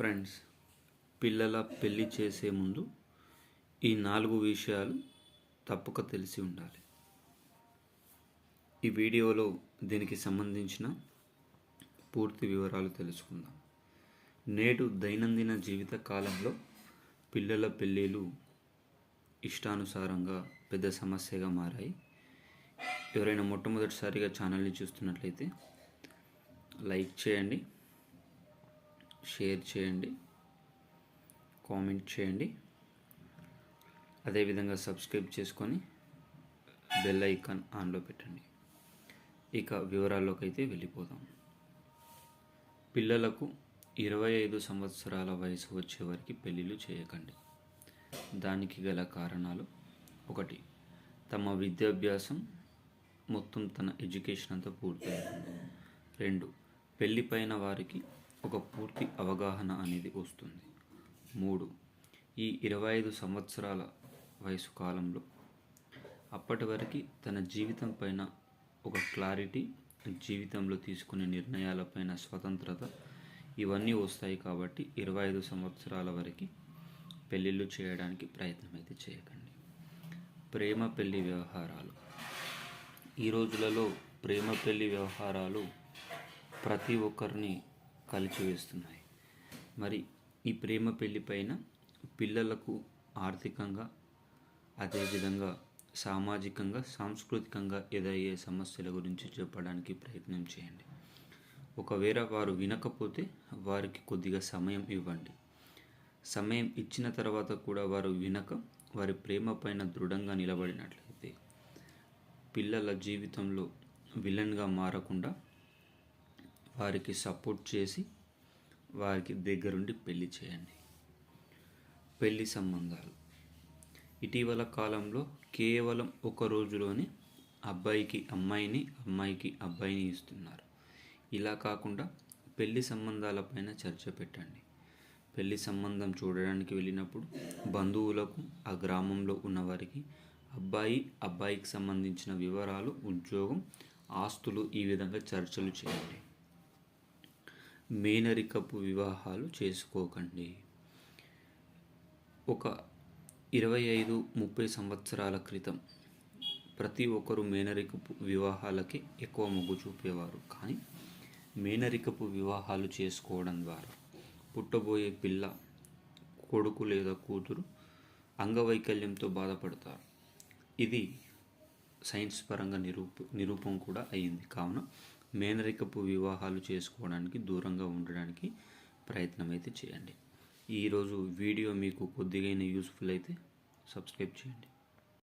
Friends పిల్లల పెళ్ళి చేసే ముందు ఈ నాలుగు విషయాలు తప్పక తెలిసి ఉండాలి. ఈ వీడియోలో దీనికి సంబంధించిన పూర్తి వివరాలు తెలుసుకుందాం. నేడు దైనందిన జీవిత కాలంలో పిల్లల పెళ్ళిళ్ళు ఇష్టానుసారంగా పెద్ద సమస్యగా మారాయి. ఎవరైనా మొట్టమొదటిసారిగా ఛానల్ని చూస్తున్నట్లయితే లైక్ చేయండి షేర్ చేయండి కామెంట్ చేయండి. అదేవిధంగా సబ్స్క్రైబ్ చేసుకొని బెల్ ఐకాన్ ఆన్లో పెట్టండి. ఇక వివరాల్లోకి అయితే వెళ్ళిపోదాం. పిల్లలకు ఇరవై ఐదు సంవత్సరాల వయసు వచ్చే వరకు పెళ్ళిళ్ళు చేయకండి. దానికి గల కారణాలు ఒకటి తమ విద్యాభ్యాసం మొత్తం తన ఎడ్యుకేషన్ అంతా పూర్తయింది. రెండు పెళ్ళిపైన వారికి ఒక పూర్తి అవగాహన అనేది వస్తుంది. మూడు ఈ ఇరవై ఐదు సంవత్సరాల వయసు కాలంలో అప్పటి వరకు తన జీవితం పైన ఒక క్లారిటీ జీవితంలో తీసుకునే నిర్ణయాలపైన స్వతంత్రత ఇవన్నీ వస్తాయి కాబట్టి ఇరవై ఐదు సంవత్సరాల వరకు పెళ్ళిళ్ళు చేయడానికి ప్రయత్నం అయితే చేయకండి. ప్రేమ పెళ్ళి వ్యవహారాలు. ఈ రోజులలో ప్రేమ పెళ్ళి వ్యవహారాలు ప్రతి ఒక్కరిని కలిచివేస్తున్నాయి మరి ఈ ప్రేమ పెళ్ళి పైన పిల్లలకు ఆర్థికంగా అదేవిధంగా సామాజికంగా సాంస్కృతికంగా ఎదురయ్యే సమస్యల గురించి చెప్పడానికి ప్రయత్నం చేయండి. ఒకవేళ వారు వినకపోతే వారికి కొద్దిగా సమయం ఇవ్వండి. సమయం ఇచ్చిన తర్వాత కూడా వారు వినక వారి ప్రేమ పైన దృఢంగా నిలబడినట్లయితే పిల్లల జీవితంలో విలన్గా మారకుండా వారికి సపోర్ట్ చేసి వారికి దగ్గరుండి పెళ్ళి చేయండి. పెళ్ళి సంబంధాలు. ఇటీవల కాలంలో కేవలం ఒక రోజులోనే అబ్బాయికి అమ్మాయిని అమ్మాయికి అబ్బాయిని ఇస్తున్నారు. ఇలా కాకుండా పెళ్ళి సంబంధాలపైన చర్చ పెట్టండి. పెళ్ళి సంబంధం చూడడానికి వెళ్ళినప్పుడు బంధువులకు ఆ గ్రామంలో ఉన్నవారికి అబ్బాయి అబ్బాయికి సంబంధించిన వివరాలు ఉద్యోగం ఆస్తులు ఈ విధంగా చర్చలు చేయండి. మేనరికపు వివాహాలు చేసుకోకండి. ఒక ఇరవై ఐదు ముప్పై సంవత్సరాల క్రితం ప్రతి ఒక్కరు మేనరికపు వివాహాలకి ఎక్కువ మొగ్గు చూపేవారు. కానీ మేనరికపు వివాహాలు చేసుకోవడం ద్వారా పుట్టబోయే పిల్ల కొడుకు లేదా కూతురు అంగవైకల్యంతో బాధపడతారు. ఇది సైన్స్ పరంగా నిరూప నిరూపం కూడా అయింది. కావున మేనరికపు వివాహాలు చేసుకోవడానికి దూరంగా ఉండడానికి ప్రయత్నం అయితే చేయండి ఈరోజు వీడియో మీకు కొద్దిగైనా యూస్ఫుల్ అయితే సబ్స్క్రైబ్ చేయండి.